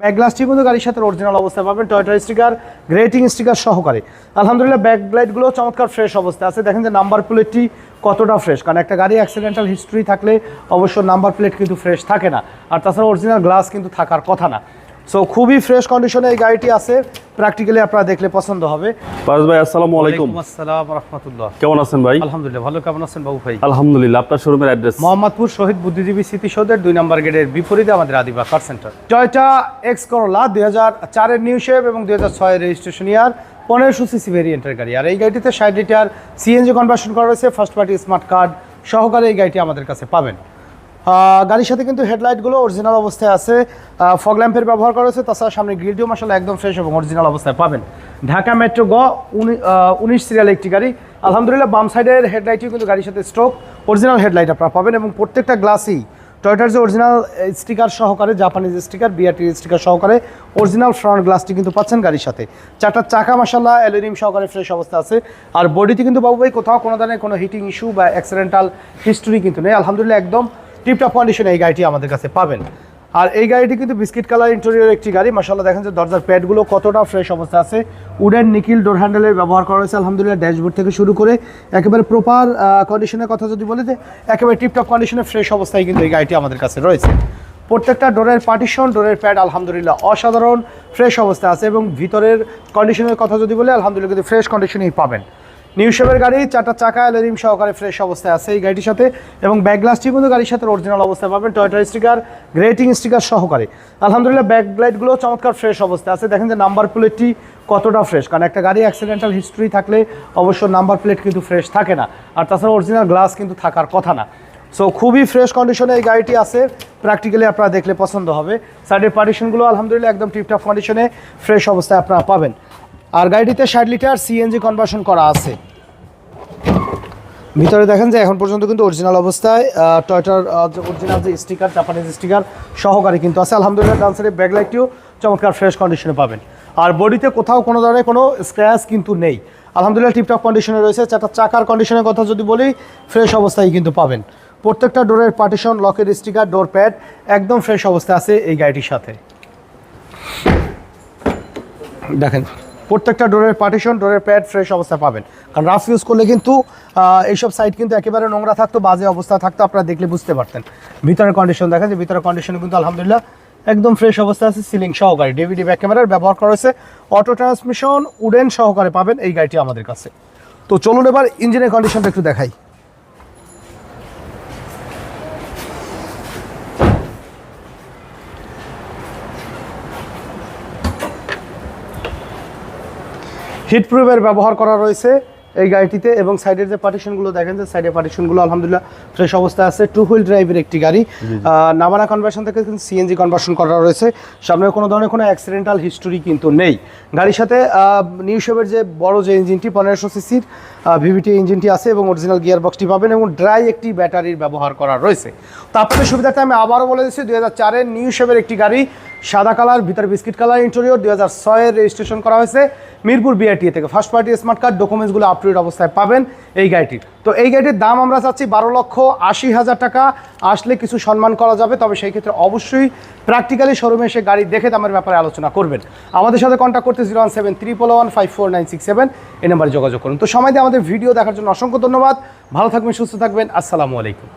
Back গ্লাসটি কিন্তু গাড়ির সাথে অরিজিনাল অবস্থায় পাবেন টয়টার স্টিকার গ্রেটিং স্টিকার সহকারে। আলহামদুলিল্লাহ ব্যাক লাইটগুলো চমৎকার ফ্রেশ অবস্থায় আছে। দেখেন যে নাম্বার প্লেটটি কতটা ফ্রেশ কারণ একটা গাড়ি অ্যাক্সিডেন্টাল হিস্ট্রি থাকলে অবশ্য নাম্বার প্লেট কিন্তু ফ্রেশ থাকে না। আর তাছাড়া অরিজিনাল গ্লাস কিন্তু থাকার কথা না। সো খুবই ফ্রেশ কন্ডিশনে এই গাড়িটি আছে। প্র্যাকটিক্যালি আপনারা দেখলে পছন্দ হবে। ফারাজ ভাই আসসালামু আলাইকুম। আসসালাম রহমতুল্লাহ। কেমন আছেন ভাই? আলহামদুলিল্লাহ ভালো। কেমন আছেন বাবু ভাই? আলহামদুলিল্লাহ আপনার শোরুমের অ্যাড্রেস মোহাম্মদপুর শহীদ বুদ্ধিজীবী স্মৃতিসৌধের দুই নম্বর গেটের বিপরীতে আমাদের Adiba car centre Toyota X Corolla দুই হাজার চারের নিউ শেপ এবং দুই হাজার ছয়ের রেজিস্ট্রেশন ইয়ার পনেরোশো সিসি ভেরিয়েন্টের গাড়ি। আর এই গাড়িটিতে ষাট লিটার সিএনজি কনভার্সন করা রয়েছে ফার্স্ট পার্টি স্মার্ট কার্ড সহকারে এই গাড়িটি আমাদের কাছে পাবেন। গাড়ির সাথে কিন্তু হেডলাইটগুলো অরিজিনাল অবস্থায় আছে। ফগ ল্যাম্পের ব্যবহার করা হয়েছে, তাছাড়া সামনে গ্রিলটিও মশলা একদম ফ্রেশ এবং অরিজিনাল অবস্থায় পাবেন। ঢাকা মেট্রো গ উনিশ সিরিয়াল একটি গাড়ি। আলহামদুলিল্লাহ, বাম সাইডের হেডলাইটটিও কিন্তু গাড়ির সাথে স্ট্রোক অরিজিনাল হেডলাইট আপনারা পাবেন এবং প্রত্যেকটা গ্লাসই টয়টার যে অরিজিনাল স্টিকার সহকারে জাপানিজ স্টিকার বিআরটির স্টিকার সহকারে অরিজিনাল ফ্রন্ট গ্লাসটি কিন্তু পাচ্ছেন গাড়ির সাথে। চারটা চাকা মাসাল্লাহ অ্যালুমিনিয়াম সহকারে ফ্রেশ অবস্থা আছে। আর বডিতে কিন্তু বাবু ভাই কোথাও কোনো ধরনের কোনো হিটিং ইস্যু বা অ্যাক্সিডেন্টাল হিস্টোরি কিন্তু নেই। আলহামদুলিল্লাহ, একদম টিপটপ কন্ডিশনে এই গাড়িটি আমাদের কাছে পাবেন। আর এই গাড়িটি কিন্তু বিস্কিট কালার ইন্টেরিয়র একটি গাড়ি। মাসাল্লাহ দেখেন যে দরজার প্যাডগুলো কতটা ফ্রেশ অবস্থা আছে। উডেন নিকিল ডোর হ্যান্ডেলের ব্যবহার করা হয়েছে। আলহামদুলিল্লাহ ড্যাশবোর্ড থেকে শুরু করে একেবারে প্রপার কন্ডিশনের কথা যদি বলি যে একেবারে টিপটপ কন্ডিশনে ফ্রেশ অবস্থায় কিন্তু এই গাড়িটি আমাদের কাছে রয়েছে। প্রত্যেকটা ডোরের পার্টিশন ডোরের প্যাড আলহামদুলিল্লাহ অসাধারণ ফ্রেশ অবস্থা আছে এবং ভিতরের কন্ডিশনের কথা যদি বলি, আলহামদুলিল্লাহ কিন্তু ফ্রেশ কন্ডিশনেই পাবেন। নিউ শেপের গাড়ি, চারটা চাকা এলরিম সহকারে ফ্রেশ অবস্থায় আছে এই গাড়িটির সাথে এবং ব্যাক গ্লাসটি কিন্তু গাড়ির সাথে অরিজিনাল অবস্থায় পাবেন। টয়টার স্টিকার গ্রেটিং স্টিকার সহকারে। আলহামদুলিল্লাহ ব্যাক লাইটগুলো চমৎকার ফ্রেশ অবস্থায় আছে। দেখেন যে নাম্বার প্লেটটি কতটা ফ্রেশ কারণ একটা গাড়ি অ্যাক্সিডেন্টাল হিস্ট্রি থাকলে অবশ্য নাম্বার প্লেট কিন্তু ফ্রেশ থাকে না। আর তাছাড়া অরিজিনাল গ্লাস কিন্তু থাকার কথা না। সো খুবই ফ্রেশ কন্ডিশনে এই গাড়িটি আছে। প্র্যাকটিক্যালি আপনারা দেখলে পছন্দ হবে। সাইডের পার্টিশনগুলো আলহামদুলিল্লাহ একদম টিপটপ কন্ডিশনে ফ্রেশ অবস্থায় আপনারা পাবেন। আর গাড়িটিতে ষাট লিটার সিএনজি কনভার্সন করা আছে। ভিতরে দেখেন যে এখন পর্যন্ত কিন্তু অরিজিনাল অবস্থায় টয়টার অরিজিনাল যে স্টিকার জাপানিজ স্টিকার সহকারে কিন্তু আছে। আলহামদুলিল্লাহ ডান্সারের ব্যাকলাইটটিও চমৎকার ফ্রেশ কন্ডিশনে পাবেন। আর বডিতে কোথাও কোনো ধরনের কোনো স্ক্র্যাচ কিন্তু নেই। আলহামদুলিল্লাহ টিপটপ কন্ডিশনে রয়েছে। চারটা চাকার কন্ডিশনের কথা যদি বলি ফ্রেশ অবস্থায় কিন্তু পাবেন। প্রত্যেকটা ডোরের পার্টিশন লকের স্টিকার ডোর প্যাড একদম ফ্রেশ অবস্থায় আছে এই গাড়িটির সাথে। দেখেন। প্রত্যেকটা ডোরের পার্টিশন ডোরের প্যাড ফ্রেশ অবস্থায় পাবেন। কারণ রাফ ইউজ করলে কিন্তু এইসব সাইড কিন্তু একেবারে নোংরা থাকতো, বাজে অবস্থা থাকতো, আপনারা দেখলে বুঝতে পারতেন। ভিতরের কন্ডিশন দেখা যায় ভিতরের কন্ডিশন কিন্তু আলহামদুলিল্লাহ একদম ফ্রেশ অবস্থা আছে সিলিং সহকারে। ডিভিডি ব্যাক ক্যামেরার ব্যবহার করা হয়েছে অটো ট্রান্সমিশন উডেন সহকারে পাবেন এই গাড়িটি আমাদের কাছে। তো চলুন এবার ইঞ্জিনের কন্ডিশনটা একটু দেখাই। হিট প্রুফের ব্যবহার করা রয়েছে এই গাড়িটিতে এবং সাইডের যে পার্টিশনগুলো দেখেন যে সাইডের পার্টিশনগুলো আলহামদুলিল্লাহ ফ্রেশ অবস্থায় আছে টু হুইল ড্রাইভের একটি গাড়ি। নামানা কনভার্সন থেকে কিন্তু সিএনজি কনভার্সন করা রয়েছে। সামনে কোনো ধরনের কোনো অ্যাক্সিডেন্টাল হিস্টোরি কিন্তু নেই। গাড়ির সাথে নিউ যে বড় যে ইঞ্জিনটি পনেরোশো সিসির ভিভিটি ইঞ্জিনটি আছে এবং অরিজিনাল গিয়ার বক্সটি পাবেন এবং ড্রাই একটি ব্যাটারির ব্যবহার করা রয়েছে। তো আপনাদের সুবিধার্থে আমি আবারও বলে দিচ্ছি দু হাজার চারের নিউ শেপের একটি গাড়ি সাদা কালার, ভিতরে বিস্কিট কালার ইন্টেরিয়র দুই হাজার ছয়ের রেজিস্ট্রেশন করা হয়েছে। মিরপুর বিআরটি থেকে ফার্স্ট পার্টি স্মার্ট কার্ড ডকুমেন্টসগুলো আপ টু অবস্থায় পাবেন এই গাড়িটির। তো এই গাড়িটির দাম আমরা চাচ্ছি বারো লক্ষ আশি হাজার টাকা। আসলে কিছু সম্মান করা যাবে, তবে সেই ক্ষেত্রে অবশ্যই প্র্যাকটিক্যালি শোরুমে এসে গাড়ি দেখে দামের ব্যাপারে আলোচনা করবেন। আমাদের সাথে কন্ট্যাক্ট করতে zero one seven triple one five four nine six seven এই নাম্বারে যোগাযোগ করুন। তো সময় দিয়ে আমাদের ভিডিও দেখার জন্য অসংখ্য ধন্যবাদ। ভালো থাকবেন, সুস্থ থাকবেন। আসসালামু আলাইকুম।